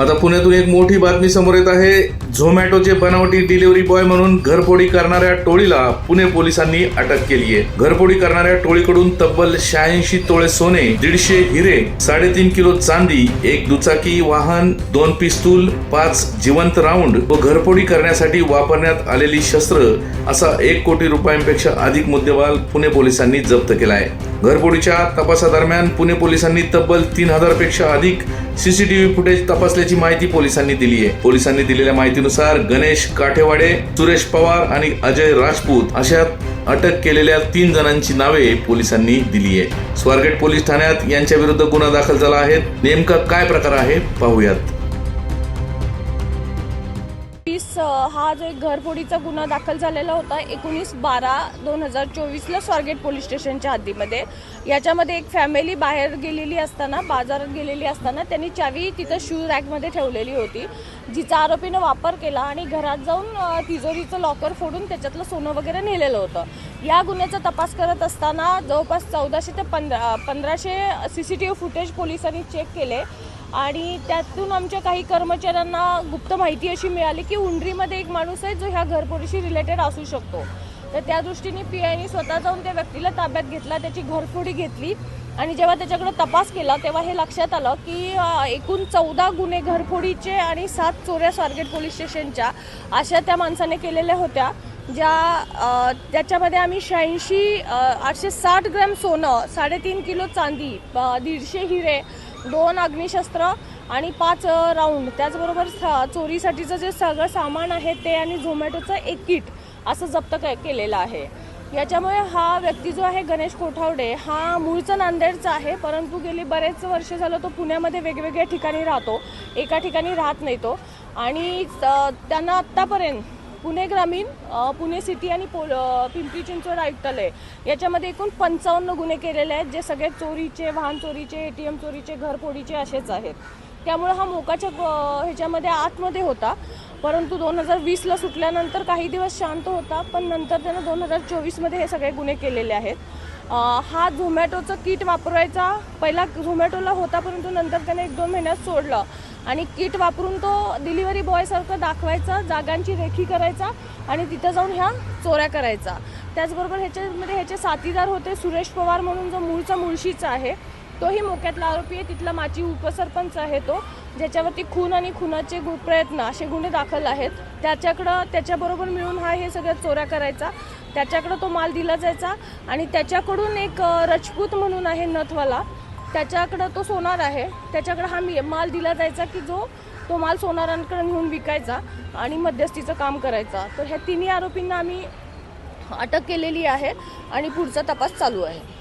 आता पुण्यातून एक मोठी बातमी समोर येत आहे. झोमॅटोचे बनावटी डिलिव्हरी बॉय म्हणून घरफोडी करणाऱ्या टोळीला पुणे पोलिसांनी अटक केली आहे. घरफोडी करणाऱ्या टोळीकडून तब्बल शहाऐंशी तोळे सोने दीडशे हिरे साडेतीन किलो चांदी एक दुचाकी वाहन दोन पिस्तूल पाच जिवंत राऊंड व घरफोडी करण्यासाठी वापरण्यात आलेली शस्त्र असा एक कोटी रुपयांपेक्षा अधिक मुद्देमाल पुणे पोलिसांनी जप्त केला आहे. घरफोडीच्या तपासादरम्यान पुणे पोलिसांनी तब्बल तीन हजारपेक्षा अधिक सीसीटीव्ही फुटेज तपासल्याची माहिती पोलिसांनी दिली आहे. पोलिसांनी दिलेल्या माहितीनुसार गणेश काठेवाडे सुरेश पवार आणि अजय राजपूत अशा अटक केलेल्या तीन जणांची नावे पोलिसांनी दिली आहे. स्वारगेट पोलीस ठाण्यात यांच्या विरुद्ध गुन्हा दाखल झाला आहे. नेमका काय प्रकार आहे? पाहूयात. हा जो एक घरफोडीचा गुन्हा दाखल झालेला होता एकोणीस बारा दोन हजार चोवीसला स्वारगेट पोलीस स्टेशनच्या हद्दीमध्ये. याच्यामध्ये एक फॅमिली बाहेर गेलेली असताना बाजारात गेलेली असताना त्यांनी चावी तिथं शू रॅकमध्ये ठेवलेली होती. जिचा आरोपीनं वापर केला आणि घरात जाऊन तिजोरीचं लॉकर फोडून त्याच्यातलं सोनं वगैरे नेलेलं होतं. या गुन्ह्याचा तपास करत असताना जवळपास चौदाशे ते पंधरा पंधराशे C C T V footage पोलिसांनी चेक केले. आणि त्यातून आमच्या काही कर्मचाऱ्यांना गुप्त माहिती अशी मिळाली की उंडरीमध्ये एक माणूस आहे जो ह्या घरफोडीशी रिलेटेड असू शकतो. तर त्या दृष्टीने पी आयने स्वतः जाऊन त्या व्यक्तीला ताब्यात घेतला त्याची घरफोडी घेतली आणि जेव्हा त्याच्याकडे तपास केला तेव्हा हे लक्षात आलं की एकूण चौदा गुन्हे घरफोडीचे आणि सात चोऱ्या स्वारगेट पोलीस स्टेशनच्या अशा त्या माणसाने केलेल्या होत्या ज्या त्याच्यामध्ये आम्ही शहाऐंशी आठशे साठ ग्रॅम सोनं साडेतीन किलो चांदी दीडशे हिरे दोन अग्निशस्त्र आणि पाच राऊंड. त्याचबरोबर स- चोरीसाठीचं जे सगळं सामान आहे ते आणि झोमॅटोचं एक किट असं जप्त के- केलेलं आहे. याच्यामुळे हा व्यक्ती जो आहे गणेश कोठावडे हा मूळचा नांदेडचा आहे परंतु गेली बरेच वर्ष झालं तो पुण्यामध्ये वेगवेगळ्या ठिकाणी राहतो. एका ठिकाणी राहत नाही तो. आणि त्यांना आत्तापर्यंत पुणे ग्रामीण पुणे सिटी आणि पोल पिंपरी चिंचवड आयुक्तालय याच्यामध्ये एकूण पंचावन्न गुन्हे केलेले आहेत जे सगळे चोरीचे वाहन चोरीचे ए टी एम चोरीचे घरफोडीचे असेच आहेत. त्यामुळे हा मोकाच्या ह्याच्यामध्ये आतमध्ये होता. परंतु दोन हजार वीसला सुटल्यानंतर काही दिवस शांत होता पण नंतर त्यानं दोन हजार चोवीसमध्ये हे सगळे गुन्हे केलेले आहेत. हा झोमॅटोचं किट वापरायचा पहिला झोमॅटोला होता परंतु नंतर त्याने एक दोन महिन्यात सोडलं. आणि किट वापरून तो डिलिव्हरी बॉयसारखं दाखवायचा जागांची रेखी करायचा आणि तिथं जाऊन ह्या चोऱ्या करायचा. त्याचबरोबर ह्याच्यामध्ये ह्याचे साथीदार होते सुरेश पवार म्हणून जो मूळचा मुळशीचा आहे तोही मोक्यातला आरोपी आहे. तिथला माची उपसरपंच आहे तो ज्याच्यावरती खून आणि खुनाचे गु प्रयत्न असे गुन्हे दाखल आहेत. त्याच्याकडं त्याच्याबरोबर मिळून हा हे सगळ्या चोऱ्या करायचा. त्याच्याकडं तो माल दिला जायचा आणि त्याच्याकडून एक रजपूत म्हणून आहे नथवाला. त्याच्याकडं तो सोनार आहे. त्याच्याकडं हा मी माल दिला जायचा की जो तो माल सोनारांकडे नेऊन विकायचा आणि मध्यस्थीचं काम करायचा. तर ह्या तिन्ही आरोपींना आम्ही अटक केलेली आहे आणि पुढचा तपास चालू आहे.